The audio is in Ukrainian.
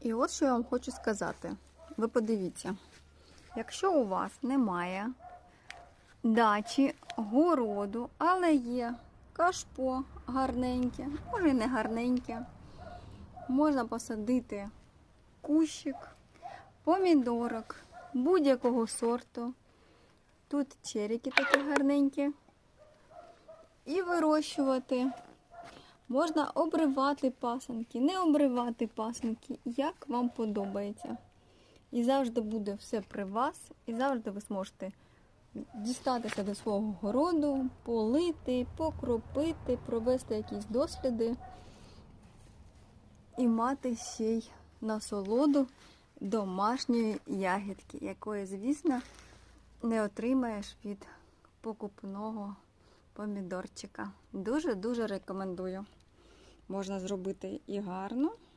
І от що я вам хочу сказати. Ви подивіться, якщо у вас немає дачі, городу, але є кашпо гарненьке, може і не гарненьке, можна посадити кущик, помідорок будь-якого сорту. Тут черіки такі гарненькі. І вирощувати. Можна обривати пасанки, не обривати пасанки, як вам подобається. І завжди буде все при вас, і завжди ви зможете дістатися до свого городу, полити, покропити, провести якісь досліди і мати ще й насолоду домашньої ягідки, якої, звісно, не отримаєш від покупного помідорчика. Дуже-дуже рекомендую. Можна зробити і гарно,